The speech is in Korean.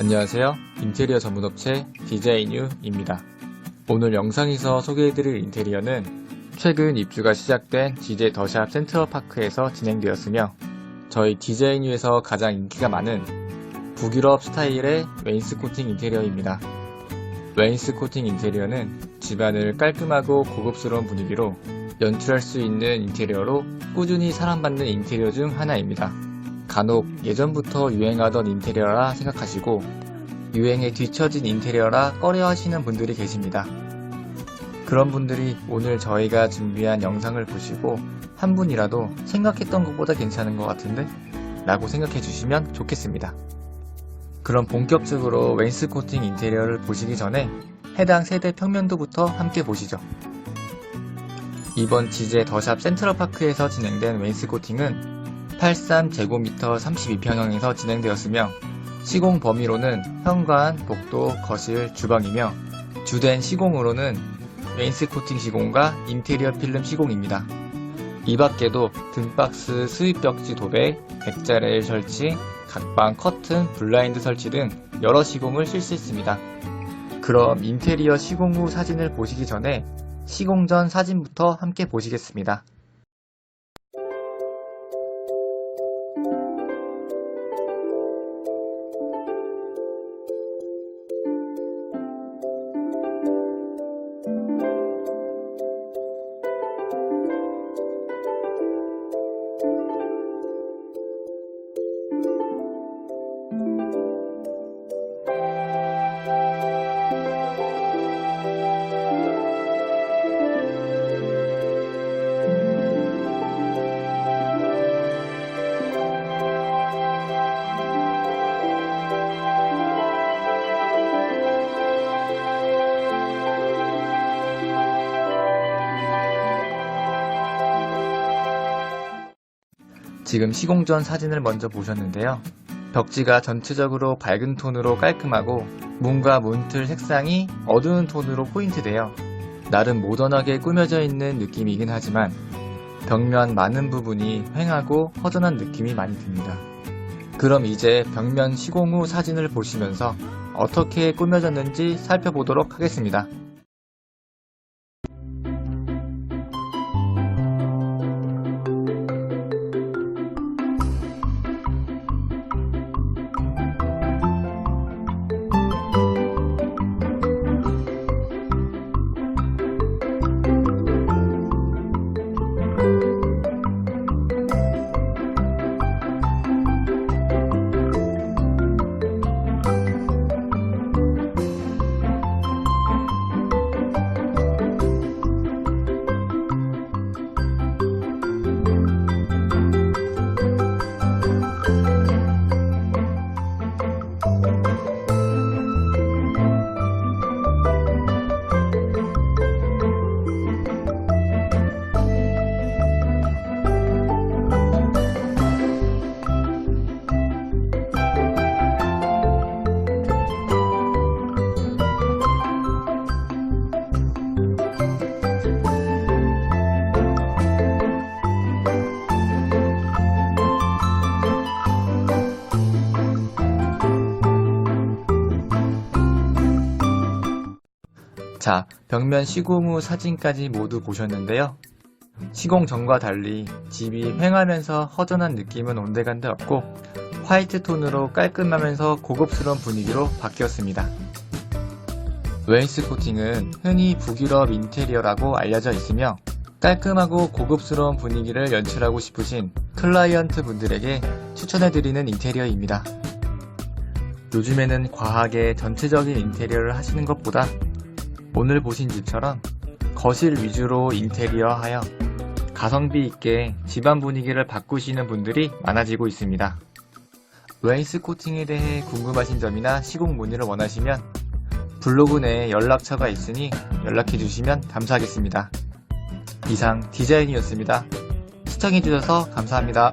안녕하세요. 인테리어 전문업체 디자인유입니다. 오늘 영상에서 소개해드릴 인테리어는 최근 입주가 시작된 DJ 더샵 센트럴파크에서 진행되었으며 저희 디자인유에서 가장 인기가 많은 북유럽 스타일의 웨인스코팅 인테리어입니다. 웨인스코팅 인테리어는 집안을 깔끔하고 고급스러운 분위기로 연출할 수 있는 인테리어로 꾸준히 사랑받는 인테리어 중 하나입니다. 간혹 예전부터 유행하던 인테리어라 생각하시고 유행에 뒤처진 인테리어라 꺼려 하시는 분들이 계십니다. 그런 분들이 오늘 저희가 준비한 영상을 보시고 한 분이라도 생각했던 것보다 괜찮은 것 같은데? 라고 생각해 주시면 좋겠습니다. 그럼 본격적으로 웨인스코팅 인테리어를 보시기 전에 해당 세대 평면도부터 함께 보시죠. 이번 지제 더샵 센트럴파크에서 진행된 웨인스코팅은 83제곱미터 32평형에서 진행되었으며 시공 범위로는 현관, 복도, 거실, 주방이며 주된 시공으로는 웨인스코팅 시공과 인테리어 필름 시공입니다. 이 밖에도 등박스 수입벽지 도배, 백자 레일 설치, 각방 커튼, 블라인드 설치 등 여러 시공을 실시했습니다. 그럼 인테리어 시공 후 사진을 보시기 전에 시공 전 사진부터 함께 보시겠습니다. 지금 시공 전 사진을 먼저 보셨는데요. 벽지가 전체적으로 밝은 톤으로 깔끔하고 문과 문틀 색상이 어두운 톤으로 포인트되어 나름 모던하게 꾸며져 있는 느낌이긴 하지만 벽면 많은 부분이 휑하고 허전한 느낌이 많이 듭니다. 그럼 이제 벽면 시공 후 사진을 보시면서 어떻게 꾸며졌는지 살펴보도록 하겠습니다. 자, 벽면 시공 후 사진까지 모두 보셨는데요. 시공 전과 달리 집이 휑하면서 허전한 느낌은 온데간데 없고 화이트 톤으로 깔끔하면서 고급스러운 분위기로 바뀌었습니다. 웨인스코팅은 흔히 북유럽 인테리어라고 알려져 있으며 깔끔하고 고급스러운 분위기를 연출하고 싶으신 클라이언트 분들에게 추천해드리는 인테리어입니다. 요즘에는 과하게 전체적인 인테리어를 하시는 것보다 오늘 보신 집처럼 거실 위주로 인테리어 하여 가성비 있게 집안 분위기를 바꾸시는 분들이 많아지고 있습니다. 웨인스코팅에 대해 궁금하신 점이나 시공 문의를 원하시면 블로그 내에 연락처가 있으니 연락해 주시면 감사하겠습니다. 이상 디자인이었습니다. 시청해주셔서 감사합니다.